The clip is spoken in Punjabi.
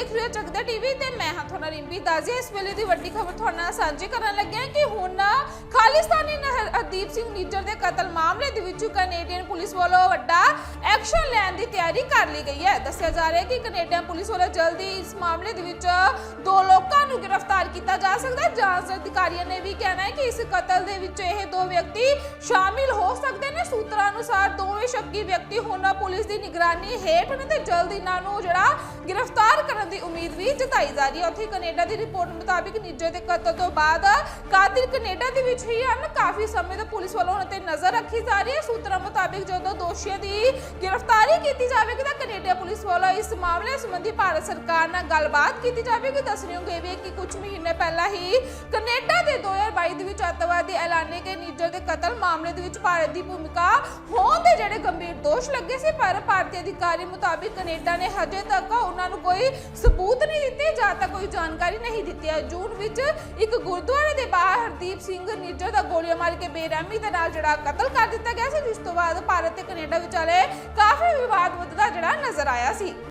ਦੇਖ ਰਹੇ ਹੋ ਟੀਵੀ ਤੇ ਮੈਂ ਹਾਂ ਤੁਹਾਡਾ ਰਿੰਪੀ ਦਾਜ਼ੀ। ਇਸ ਵੇਲੇ ਦੀ ਵੱਡੀ ਖਬਰ ਤੁਹਾਡੇ ਨਾਲ ਸਾਂਝੀ ਕਰਨ ਲੱਗਿਆ ਕਿ ਹੁਣ ਖਾਲਿਸਤਾਨੀ ਹਰਦੀਪ ਸਿੰਘ ਨੀਜਰ ਦੇ ਕਤਲ ਮਾਮਲੇ ਦੇ ਵਿੱਚ ਕੈਨੇਡੀਅਨ ਪੁਲਿਸ ਵੱਲੋਂ ਵੱਡਾ ਐਕਸ਼ਨ ਲੈਣ ਦੀ ਤਿਆਰੀ ਕਰ ਲਈ ਗਈ ਹੈ। ਦੱਸਿਆ ਜਾ ਰਿਹਾ ਕਿ ਕੈਨੇਡੀਅਨ ਪੁਲਿਸ ਵੱਲੋਂ ਜਲਦੀ ਇਸ ਮਾਮਲੇ ਦੇ ਵਿੱਚ ਦੋ ਲੋਕਾਂ ਨੂੰ ਗ੍ਰਿਫਤਾਰ ਕੀਤਾ ਜਾ ਸਕਦਾ ਜਾਂਚ ਅਧਿਕਾਰੀਆਂ ਨੇ ਵੀ ਕਹਿਣਾ ਹੈ ਕਿ ਇਸ ਕਤਲ ਦੇ ਵਿੱਚ ਇਹ ਦੋ ਵਿਅਕਤੀ ਸ਼ਾਮਿਲ ਹੋ ਸਕਦੇ ਨੇ। ਸੂਤਰਾਂ ਅਨੁਸਾਰ ਦੋਵੇਂ ਸ਼ੱਕੀ ਵਿਅਕਤੀ ਹੁਣ ਪੁਲਿਸ ਦੀ ਨਿਗਰਾਨੀ ਹੇਠ ਨੇ ਤੇ ਜਲਦੀ ਇਹਨਾਂ ਨੂੰ ਜਿਹੜਾ ਗ੍ਰਿਫਤਾਰ ਉਮੀਦ ਵੀ ਜਤਾਈ ਜਾ ਰਹੀ ਹੈ। ਉੱਥੇ ਕੈਨੇਡਾ ਦੀ ਰਿਪੋਰਟ ਮੁਤਾਬਿਕ ਨਿੱਜਰ ਦੇ ਕਤਲ ਤੋਂ ਬਾਅਦ ਕਾਤਿਲ ਕੈਨੇਡਾ ਦੇ ਵਿੱਚ ਹੀ ਹਨ। ਕਾਫੀ ਸਮੇਂ ਤੋਂ ਪੁਲਿਸ ਵੱਲੋਂ ਉਹਨਾਂ ਤੇ ਨਜ਼ਰ ਰੱਖੀ ਜਾ ਰਹੀ ਹੈ। ਸੂਤਰਾਂ ਮੁਤਾਬਿਕ ਜਦੋਂ ਦੋਸ਼ੀਆਂ ਦੀ ਗ੍ਰਿਫਤਾਰੀ ਕੀਤੀ ਜਾਵੇਗੀ ਤਾਂ ਕੈਨੇਡਾ ਪੁਲਿਸ ਵੱਲੋਂ ਇਸ ਮਾਮਲੇ ਸੰਬੰਧੀ ਭਾਰਤ ਸਰਕਾਰ ਨਾਲ ਗੱਲਬਾਤ ਕੀਤੀ ਜਾਵੇਗੀ। ਦੱਸਣਯੋਗ ਇਹ ਵੀ ਕਿ ਕੁਝ ਮਹੀਨੇ ਪਹਿਲਾਂ ਹੀ ਕੈਨੇਡਾ ਦੇ 2022 ਦੇ ਵਿੱਚ ਅੱਤਵਾਦੀ ਐਲਾਨੇ ਗਏ ਨਿੱਜਰ ਦੇ ਕਤਲ ਮਾਮਲੇ ਦੇ ਵਿੱਚ ਭਾਰਤ ਦੀ ਭੂਮਿਕਾ ਹੋਣ ਦੇ ਜਿਹੜੇ ਗੰਭੀਰ ਦੋਸ਼ ਲੱਗੇ ਸੀ। ਪਰ ਭਾਰਤੀ ਅਧਿਕਾਰੀ ਮੁਤਾਬਿਕ ਕੈਨੇਡਾ ਨੇ ਹਜੇ ਤੱਕ ਉਹਨਾਂ ਨੂੰ ਕੋਈ ਸਬੂਤ ਨਹੀਂ ਦਿੱਤੇ, ਜਾਂ ਤੱਕ ਕੋਈ ਜਾਣਕਾਰੀ ਨਹੀਂ ਦਿੱਤੀ। ਹੈ ਜੂਨ ਵਿੱਚ ਇੱਕ ਗੁਰਦੁਆਰੇ ਦੇ ਬਾਹਰ ਹਰਦੀਪ ਸਿੰਘ ਨਿੱਜਰ ਦਾ ਗੋਲੀਆਂ ਮਾਰ ਕੇ ਬੇਰਹਿਮੀ ਦੇ ਨਾਲ ਜਿਹੜਾ ਕਤਲ ਕਰ ਦਿੱਤਾ ਗਿਆ ਸੀ, ਜਿਸ ਤੋਂ ਬਾਅਦ ਭਾਰਤ ਤੇ ਕੈਨੇਡਾ ਵਿਚਾਲੇ ਕਾਫੀ ਵਿਵਾਦ ਵੱਧਦਾ ਜਿਹੜਾ ਨਜ਼ਰ ਆਇਆ ਸੀ।